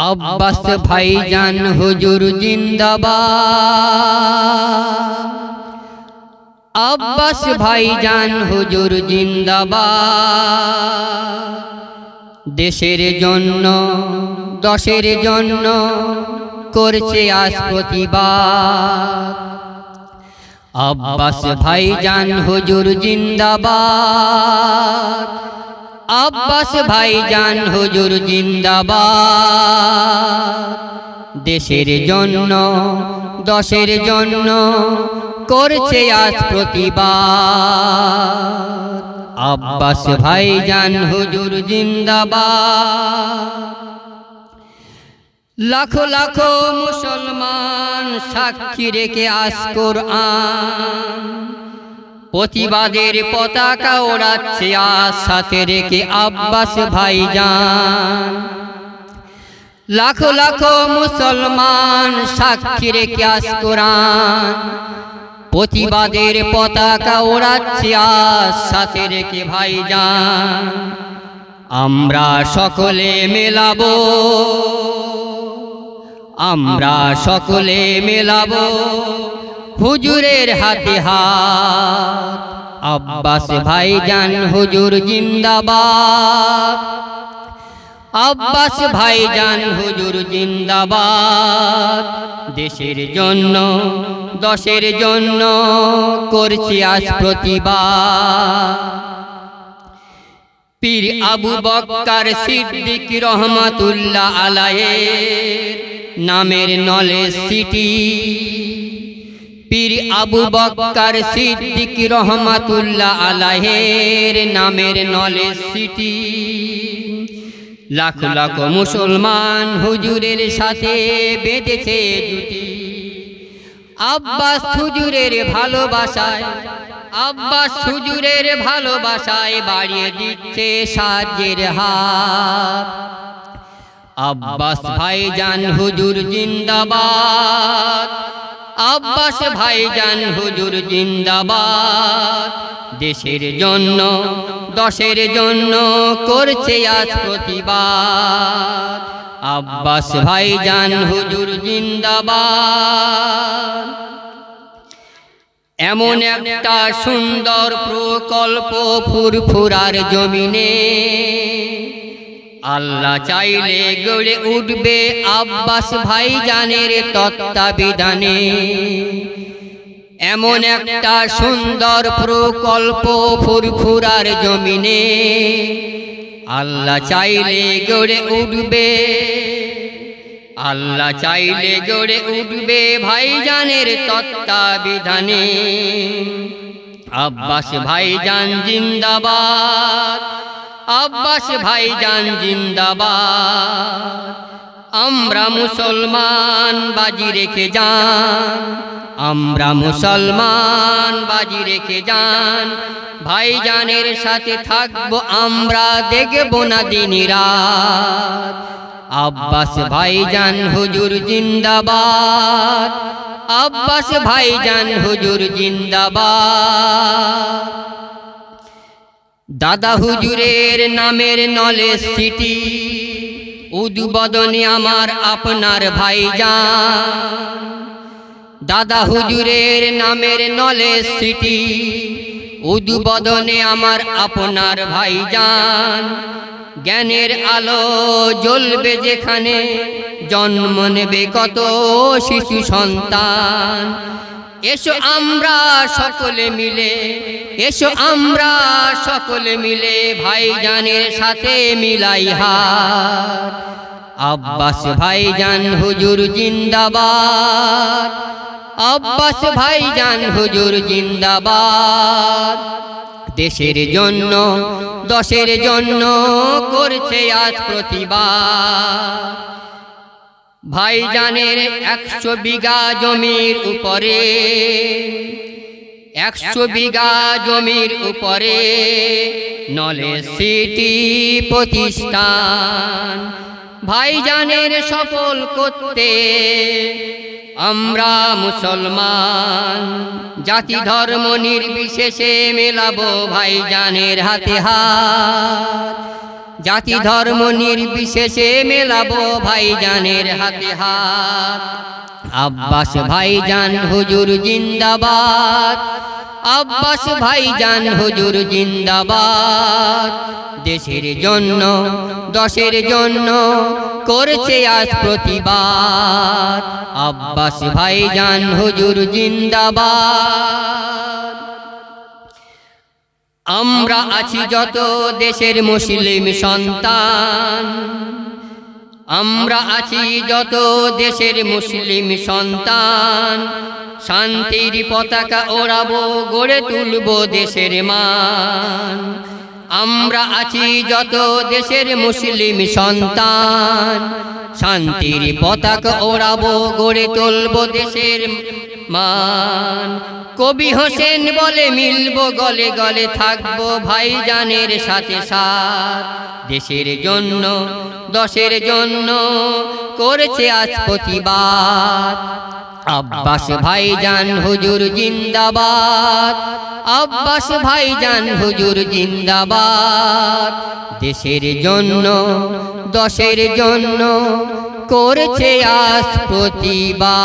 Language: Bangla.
আব্বাস ভাইজান হুজুর জিন্দাবাদ। আব্বাস ভাইজান হুজুর জিন্দাবাদ। দেশের জন্য, দশের জন্য করছে আজ প্রতিবাদ। আব্বাস ভাইজান হুজুর জিন্দাবাদ। আব্বাস ভাইজান হুজুর জিন্দাবাদ। দেশের জন্য, দশের জন্য করছে আজ প্রতিবাদ। আব্বাস ভাইজান হুজুর জিন্দাবাদ। লাখো লাখো মুসলমান সাক্ষী রেখে আস কোরআন। প্রতিবাদের পতাকা ওড়াচ্ছে আজ সাথে রেখে আব্বাস ভাইজান। লাখো লাখো মুসলমান সাক্ষী রেখে আস কোরআন। প্রতিবাদের পতাকা ওড়াচ্ছে আজ সাথে রেখে ভাইজান। আমরা সকলে মেলাবো। আমরা সকলে মেলাবো। হুজুরের হাতে হাত। আব্বাস ভাইজান হুজুর জিন্দাবাদ। আব্বাস ভাইজান হুজুর জিন্দাবাদ। দেশের জন্য, দশের জন্য করছি আজ প্রতিবাদ। পীর আবু বক্কার সিদ্দিক রহমাতুল্লাহ আলায়ের নামের নলে সিটি। পীর আবু বক্কার সিদ্দিক রহমাতুল্লাহ আলাহের নামের নলেজ সিটি। লাখ লাখ মুসলমান হুজুরের সাথে বেঁধেছে জুটি আব্বাস হুজুরের ভালোবাসায়, আব্বাস হুজুরের ভালোবাসায় বাড়িয়ে দিচ্ছে সাহায্যের হাত। আব্বাস ভাইজান হুজুর জিন্দাবাদ। আব্বাস ভাইজান হুজুর জিন্দাবাদ। দেশের জন্য, দশের জন্য করছে আজ প্রতিবাদ। আব্বাস ভাইজান হুজুর জিন্দাবাদ। এমন একটা সুন্দর প্রকল্প ফুরফুরার জমিনে আল্লাহ চাইলে গড়ে উঠবে আব্বাস ভাইজানের তত্ত্বাবিধানে। এমন একটা সুন্দর প্রকল্প ফুরফুরার জমিনে আল্লাহ চাইলে গড়ে উঠবে। আল্লাহ চাইলে গড়ে উঠবে ভাইজানের তত্ত্বাবিধানে। আব্বাস ভাইজান জিন্দাবাদ। আব্বাস ভাইজান জিন্দাবাদ। আমরা মুসলমান, বাজি রেখে যান। আমরা মুসলমান, বাজি রেখে যান। ভাইজানের সাথে থাকব আমরা, দেখব না দিন রাত। আব্বাস ভাইজান হুজুর জিন্দাবাদ। আব্বাস ভাইজান হুজুর জিন্দাবাদ। দাদা হুজুরের নামের নলেজ সিটি। উদ্বোধনে আমার আপনার ভাইজান। দাদা হুজুরের নামের নলেজ সিটি। উদ্বোধনে আমার আপনার ভাইজান। জ্ঞানের আলো জ্বলবে যেখানে, জন্ম নেবে কত শিশু সন্তান। এসো আমরা সকলে মিলে এসো আমরা সকলে মিলে ভাইজানের সাথে মিলাই হাত। আব্বাস ভাইজান হুজুর জিন্দাবাদ। আব্বাস ভাইজান হুজুর জিন্দাবাদ। দেশের জন্য দশের জন্য করছে আজ প্রতিবাদ। ভাইজানের একশো বিঘা জমির উপরে, একশো বিঘা জমির উপরে নলে সিটি প্রতিষ্ঠান। ভাইজানের সফল করতে আমরা মুসলমান, জাতি ধর্ম নির্বিশেষে মেলাবো ভাইজানের হাতে হাত। জাতি ধর্ম নির্বিশেষে মেলাবো ভাইজানের হাতে হাত আব্বাস ভাইজান হুজুর জিন্দাবাদ। আব্বাস ভাইজান হুজুর জিন্দাবাদ। দেশের জন্য দশের জন্য করছে আজ প্রতিবাদ। আব্বাস ভাইজান হুজুর জিন্দাবাদ। আমরা আছি যত দেশের মুসলিম সন্তান। আমরা আছি যত দেশের মুসলিম সন্তান। শান্তির পতাকা ওড়াবো, গড়ে তুলব দেশের মান। আমরা আছি যত দেশের মুসলিম সন্তান। শান্তির পতাকা ওড়াবো, গড়ে তুলব দেশের মান কবি হোসেন বলে মিলব, গলে গলে থাকব ভাইজানের সাথে সাথ। দেশের জন্য, দশের জন্য করেছে আজ প্রতিবাদ। আব্বাস ভাইজান হুজুর জিন্দাবাদ। আব্বাস ভাইজান হুজুর জিন্দাবাদ। দেশের জন্য, দশের জন্য করছে আস্পতিবা